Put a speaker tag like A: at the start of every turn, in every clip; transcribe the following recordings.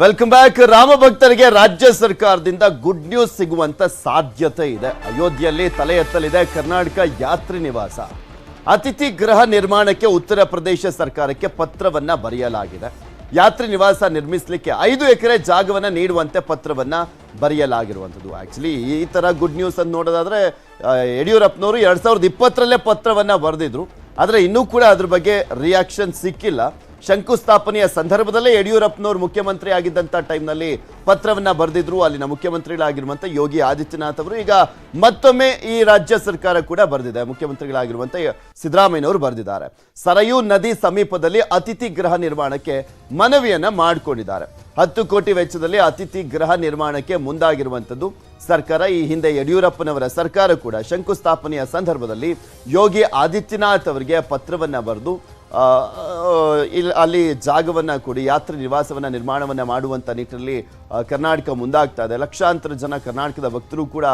A: Welcome back Rama ಭಕ್ತರಿಗೆ ರಾಜ್ಯ ಸರ್ಕಾರದಿಂದ ಗುಡ್ ನ್ಯೂಸ್ ಸಿಗುವಂತ ಸಾಧ್ಯತೆ ಇದೆ. ಅಯೋಧ್ಯೆಯಲ್ಲಿ ತಲೆ ಎತ್ತಲಿದೆ ಕರ್ನಾಟಕ ಯಾತ್ರಿ ನಿವಾಸ. ಅತಿಥಿ ಗೃಹ ನಿರ್ಮಾಣಕ್ಕೆ ಉತ್ತರ ಪ್ರದೇಶ ಸರ್ಕಾರಕ್ಕೆ ಪತ್ರವನ್ನ ಬರೆಯಲಾಗಿದೆ. ಯಾತ್ರಿ ನಿವಾಸ ನಿರ್ಮಿಸಲಿಕ್ಕೆ ಐದು ಎಕರೆ ಜಾಗವನ್ನ ನೀಡುವಂತೆ ಪತ್ರವನ್ನ ಬರೆಯಲಾಗಿರುವಂಥದ್ದು. ಆಕ್ಚುಲಿ ಈ ತರ ಗುಡ್ ನ್ಯೂಸ್ ಅಂತ ನೋಡೋದಾದ್ರೆ ಯಡಿಯೂರಪ್ಪನವರು ಎರಡ್ ಸಾವಿರದ ಇಪ್ಪತ್ತರಲ್ಲೇ ಪತ್ರವನ್ನ ಬರೆದಿದ್ರು. ಆದರೆ ಇನ್ನೂ ಕೂಡ ಅದ್ರ ಬಗ್ಗೆ ರಿಯಾಕ್ಷನ್ ಸಿಕ್ಕಿಲ್ಲ. ಶಂಕುಸ್ಥಾಪನೆಯ ಸಂದರ್ಭದಲ್ಲೇ ಯಡಿಯೂರಪ್ಪನವರು ಮುಖ್ಯಮಂತ್ರಿ ಆಗಿದ್ದಂಥ ಟೈಮ್ನಲ್ಲಿ ಪತ್ರವನ್ನ ಬರೆದಿದ್ರು. ಅಲ್ಲಿನ ಮುಖ್ಯಮಂತ್ರಿಗಳಾಗಿರುವಂಥ ಯೋಗಿ ಆದಿತ್ಯನಾಥ್ ಅವರು. ಈಗ ಮತ್ತೊಮ್ಮೆ ಈ ರಾಜ್ಯ ಸರ್ಕಾರ ಕೂಡ ಬರೆದಿದೆ. ಮುಖ್ಯಮಂತ್ರಿಗಳಾಗಿರುವಂಥ ಸಿದ್ದರಾಮಯ್ಯನವರು ಬರೆದಿದ್ದಾರೆ. ಸರಯೂ ನದಿ ಸಮೀಪದಲ್ಲಿ ಅತಿಥಿ ಗೃಹ ನಿರ್ಮಾಣಕ್ಕೆ ಮನವಿಯನ್ನ ಮಾಡಿಕೊಂಡಿದ್ದಾರೆ. ಹತ್ತು ಕೋಟಿ ವೆಚ್ಚದಲ್ಲಿ ಅತಿಥಿ ಗೃಹ ನಿರ್ಮಾಣಕ್ಕೆ ಮುಂದಾಗಿರುವಂಥದ್ದು ಸರ್ಕಾರ. ಈ ಹಿಂದೆ ಯಡಿಯೂರಪ್ಪನವರ ಸರ್ಕಾರ ಕೂಡ ಶಂಕುಸ್ಥಾಪನೆಯ ಸಂದರ್ಭದಲ್ಲಿ ಯೋಗಿ ಆದಿತ್ಯನಾಥ್ ಅವರಿಗೆ ಪತ್ರವನ್ನ ಬರೆದು ಇಲ್ಲಿ ಅಲ್ಲಿ ಜಾಗವನ್ನು ಕೊಡಿ, ಯಾತ್ರೆ ನಿವಾಸವನ್ನು ನಿರ್ಮಾಣವನ್ನು ಮಾಡುವಂಥ ನಿಟ್ಟಿನಲ್ಲಿ ಕರ್ನಾಟಕ ಮುಂದಾಗ್ತಾ ಇದೆ. ಲಕ್ಷಾಂತರ ಜನ ಕರ್ನಾಟಕದ ಭಕ್ತರು ಕೂಡ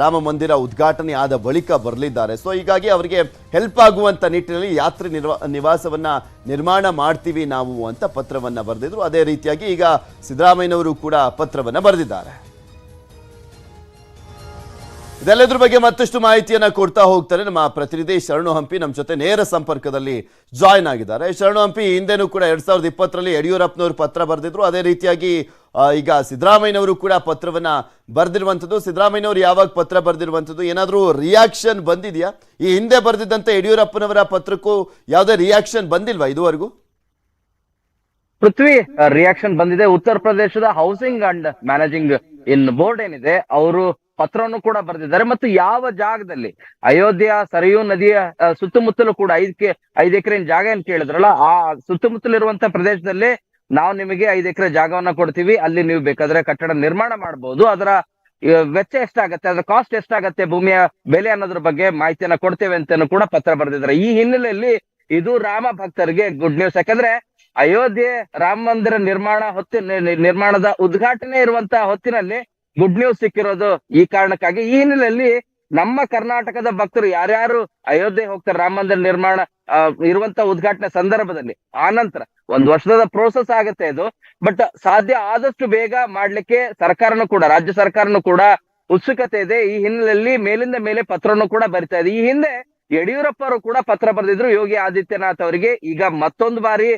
A: ರಾಮ ಮಂದಿರ ಉದ್ಘಾಟನೆ ಆದ ಬಳಿಕ ಬರಲಿದ್ದಾರೆ. ಸೊ ಹೀಗಾಗಿ ಅವರಿಗೆ ಹೆಲ್ಪ್ ಆಗುವಂಥ ನಿಟ್ಟಿನಲ್ಲಿ ಯಾತ್ರೆ ನಿರ್ವ, ನಿವಾಸವನ್ನ ನಿರ್ಮಾಣ ಮಾಡ್ತೀವಿ ನಾವು ಅಂತ ಪತ್ರವನ್ನು ಬರೆದಿದ್ರು. ಅದೇ ರೀತಿಯಾಗಿ ಈಗ ಸಿದ್ದರಾಮಯ್ಯನವರು ಕೂಡ ಪತ್ರವನ್ನು ಬರೆದಿದ್ದಾರೆ. ಇದೆಲ್ಲದ್ರ ಬಗ್ಗೆ ಮತ್ತಷ್ಟು ಮಾಹಿತಿಯನ್ನ ಕೊಡ್ತಾ ಹೋಗ್ತಾರೆ ನಮ್ಮ ಪ್ರತಿನಿಧಿ ಶರಣು ಹಂಪಿ ನಮ್ಮ ಜೊತೆ ನೇರ ಸಂಪರ್ಕದಲ್ಲಿ ಜಾಯ್ನ್ ಆಗಿದ್ದಾರೆ. ಶರಣು ಹಂಪಿ, ಹಿಂದೆನೂ ಕೂಡ ಎರಡ್ ಸಾವಿರದ ಇಪ್ಪತ್ತರಲ್ಲಿ ಯಡಿಯೂರಪ್ಪನವರು ಪತ್ರ ಬರೆದಿದ್ರು. ಅದೇ ರೀತಿಯಾಗಿ ಈಗ ಸಿದ್ದರಾಮಯ್ಯನವರು ಕೂಡ ಪತ್ರವನ್ನ ಬರೆದಿರುವಂಥದ್ದು. ಸಿದ್ದರಾಮಯ್ಯನವರು ಯಾವಾಗ ಪತ್ರ ಬರೆದಿರುವಂಥದ್ದು? ಏನಾದರೂ ರಿಯಾಕ್ಷನ್ ಬಂದಿದೆಯಾ? ಈ ಹಿಂದೆ ಬರೆದಿದ್ದಂಥ ಯಡಿಯೂರಪ್ಪನವರ ಪತ್ರಕ್ಕೂ ಯಾವುದೇ ರಿಯಾಕ್ಷನ್ ಬಂದಿಲ್ವಾ ಇದುವರೆಗೂ?
B: ಪೃಥ್ವಿ ರಿಯಾಕ್ಷನ್ ಬಂದಿದೆ. ಉತ್ತರ ಪ್ರದೇಶದ housing and managing in board ಏನಿದೆ, ಅವರು ಪತ್ರವನ್ನು ಕೂಡ ಬರೆದಿದ್ದಾರೆ. ಮತ್ತು ಯಾವ ಜಾಗದಲ್ಲಿ? ಅಯೋಧ್ಯ ಸರಯೂ ನದಿಯ ಸುತ್ತಮುತ್ತಲೂ ಕೂಡ ಐದಕ್ಕೆ ಐದು ಎಕರೆ ಜಾಗ ಏನ್ ಕೇಳಿದ್ರಲ್ಲ, ಆ ಸುತ್ತಮುತ್ತಲಿರುವಂತ ಪ್ರದೇಶದಲ್ಲಿ ನಾವು ನಿಮಗೆ ಐದು ಎಕರೆ ಜಾಗವನ್ನ ಕೊಡ್ತೀವಿ. ಅಲ್ಲಿ ನೀವು ಬೇಕಾದ್ರೆ ಕಟ್ಟಡ ನಿರ್ಮಾಣ ಮಾಡಬಹುದು ಅದರ ವೆಚ್ಚ ಎಷ್ಟಾಗತ್ತೆ, ಅದರ ಕಾಸ್ಟ್ ಎಷ್ಟಾಗತ್ತೆ, ಭೂಮಿಯ ಬೆಲೆ ಅನ್ನೋದ್ರ ಬಗ್ಗೆ ಮಾಹಿತಿಯನ್ನ ಕೊಡ್ತೇವೆ ಅಂತಾನು ಕೂಡ ಪತ್ರ ಬರೆದಿದ್ದಾರೆ. ಈ ಹಿನ್ನೆಲೆಯಲ್ಲಿ ಇದು ರಾಮ ಭಕ್ತರಿಗೆ ಗುಡ್ ನ್ಯೂಸ್ ಯಾಕಂದ್ರೆ ಅಯೋಧ್ಯೆ ರಾಮ ಮಂದಿರ ನಿರ್ಮಾಣ ಹೊತ್ತಿನ, ನಿರ್ಮಾಣದ ಉದ್ಘಾಟನೆ ಇರುವಂತಹ ಹೊತ್ತಿನಲ್ಲಿ ಗುಡ್ ನ್ಯೂಸ್ ಸಿಕ್ಕಿರೋದು ಈ ಕಾರಣಕ್ಕಾಗಿ. ಈ ಹಿನ್ನೆಲೆಯಲ್ಲಿ ನಮ್ಮ ಕರ್ನಾಟಕದ ಭಕ್ತರು ಯಾರ್ಯಾರು ಅಯೋಧ್ಯೆ ಹೋಗ್ತಾರೆ, ರಾಮ ಮಂದಿರ ನಿರ್ಮಾಣ ಇರುವಂತ ಉದ್ಘಾಟನೆ ಸಂದರ್ಭದಲ್ಲಿ, ಆನಂತರ ಒಂದ್ ವರ್ಷದ ಪ್ರೋಸೆಸ್ ಆಗುತ್ತೆ ಇದು. ಬಟ್ ಸಾಧ್ಯ ಆದಷ್ಟು ಬೇಗ ಮಾಡ್ಲಿಕ್ಕೆ ಸರ್ಕಾರನು ಕೂಡ, ರಾಜ್ಯ ಸರ್ಕಾರನು ಕೂಡ ಉತ್ಸುಕತೆ ಇದೆ. ಈ ಹಿನ್ನೆಲೆಯಲ್ಲಿ ಮೇಲಿಂದ ಮೇಲೆ ಪತ್ರವನ್ನು ಕೂಡ ಬರಿತಾ ಇದೆ. ಈ ಹಿಂದೆ ಯಡಿಯೂರಪ್ಪ ಅವರು ಕೂಡ ಪತ್ರ ಬರೆದಿದ್ರು, ಯೋಗಿ ಆದಿತ್ಯನಾಥ್ ಅವರಿಗೆ. ಈಗ ಮತ್ತೊಂದು ಬಾರಿ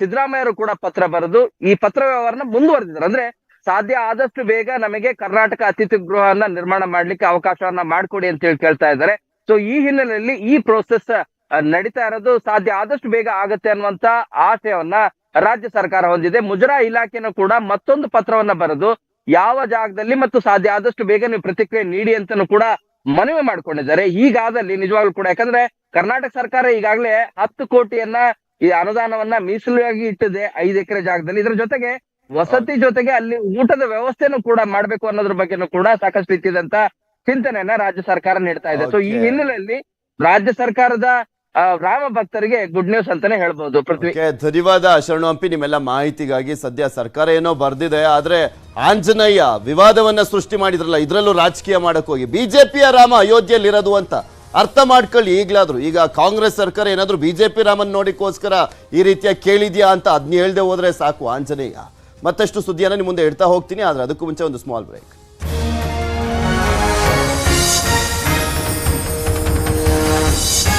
B: ಸಿದ್ದರಾಮಯ್ಯ ಅವರು ಕೂಡ ಪತ್ರ ಬರೆದು ಈ ಪತ್ರ ವ್ಯವಹಾರನ ಮುಂದುವರೆದಿದ್ದಾರೆ. ಅಂದ್ರೆ ಸಾಧ್ಯ ಆದಷ್ಟು ಬೇಗ ನಮಗೆ ಕರ್ನಾಟಕ ಅತಿಥಿ ಗೃಹವನ್ನ ನಿರ್ಮಾಣ ಮಾಡ್ಲಿಕ್ಕೆ ಅವಕಾಶವನ್ನ ಮಾಡ್ಕೊಡಿ ಅಂತ ಹೇಳಿ ಕೇಳ್ತಾ ಇದ್ದಾರೆ. ಸೊ ಈ ಹಿನ್ನೆಲೆಯಲ್ಲಿ ಈ ಪ್ರೋಸೆಸ್ ನಡೀತಾ ಇರೋದು ಸಾಧ್ಯ ಆದಷ್ಟು ಬೇಗ ಆಗತ್ತೆ ಅನ್ನುವಂತ ಆಶಯವನ್ನ ರಾಜ್ಯ ಸರ್ಕಾರ ಹೊಂದಿದೆ. ಮುಜರಾ ಇಲಾಖೆನೂ ಕೂಡ ಮತ್ತೊಂದು ಪತ್ರವನ್ನ ಬರೆದು ಯಾವ ಜಾಗದಲ್ಲಿ ಮತ್ತು ಸಾಧ್ಯ ಆದಷ್ಟು ಬೇಗ ನೀವು ಪ್ರತಿಕ್ರಿಯೆ ನೀಡಿ ಅಂತಾನು ಕೂಡ ಮನವಿ ಮಾಡ್ಕೊಂಡಿದ್ದಾರೆ. ಈಗಾದಲ್ಲಿ ನಿಜವಾಗ್ಲೂ ಕೂಡ ಯಾಕಂದ್ರೆ ಕರ್ನಾಟಕ ಸರ್ಕಾರ ಈಗಾಗಲೇ ಹತ್ತು ಕೋಟಿಯನ್ನ ಈ ಅನುದಾನವನ್ನ ಮೀಸಲಾಗಿ ಇಟ್ಟಿದೆ. ಐದು ಎಕರೆ ಜಾಗದಲ್ಲಿ. ಇದರ ಜೊತೆಗೆ ವಸತಿ ಜೊತೆಗೆ ಅಲ್ಲಿ ಊಟದ ವ್ಯವಸ್ಥೆನೂ ಕೂಡ ಮಾಡ್ಬೇಕು ಅನ್ನೋದ್ರ ಬಗ್ಗೆನೂ ಕೂಡ ಸಾಕಷ್ಟು ರೀತಿಯಾದಂತ ಚಿಂತನೆಯನ್ನ ರಾಜ್ಯ ಸರ್ಕಾರ ನೀಡ್ತಾ ಇದೆ. ಸೊ ಈ ಹಿನ್ನೆಲೆಯಲ್ಲಿ ರಾಜ್ಯ ಸರ್ಕಾರದ ರಾಮ ಭಕ್ತರಿಗೆ ಗುಡ್ ನ್ಯೂಸ್ ಅಂತಾನೆ ಹೇಳ್ಬಹುದು ಪೃಥ್ವಿ
A: ಧನ್ಯವಾದ ಶರಣು ಹಂಪಿ. ನಿಮ್ಮೆಲ್ಲ ಮಾಹಿತಿಗಾಗಿ ಸದ್ಯ ಸರ್ಕಾರ ಏನೋ ಬರ್ದಿದೆ ಆದ್ರೆ ಆಂಜನೇಯ ವಿವಾದವನ್ನ ಸೃಷ್ಟಿ ಮಾಡಿದ್ರಲ್ಲ ಇದ್ರಲ್ಲೂ ರಾಜಕೀಯ ಮಾಡಕ್ ಹೋಗಿ. ಬಿಜೆಪಿಯ ರಾಮ ಅಯೋಧ್ಯೆಯಲ್ಲಿ ಇರೋದು ಅಂತ ಅರ್ಥ ಮಾಡ್ಕೊಳ್ಳಿ ಈಗ್ಲಾದ್ರು. ಈಗ ಕಾಂಗ್ರೆಸ್ ಸರ್ಕಾರ ಏನಾದ್ರು ಬಿಜೆಪಿ ರಾಮನ್ ನೋಡಿಕೋಸ್ಕರ ಈ ರೀತಿಯ ಕೇಳಿದ್ಯಾ ಅಂತ ಅದ್ನ ಹೇಳ್ದೆ ಹೋದ್ರೆ ಸಾಕು ಆಂಜನೇಯ. ಮತ್ತಷ್ಟು ಸುದ್ದಿಯನ್ನು ನಿಮ್ಮ ಮುಂದೆ ಇಡ್ತಾ ಹೋಗ್ತೀನಿ ಆದರೆ ಅದಕ್ಕೂ ಮುಂಚೆ ಒಂದು ಸ್ಮಾಲ್ ಬ್ರೇಕ್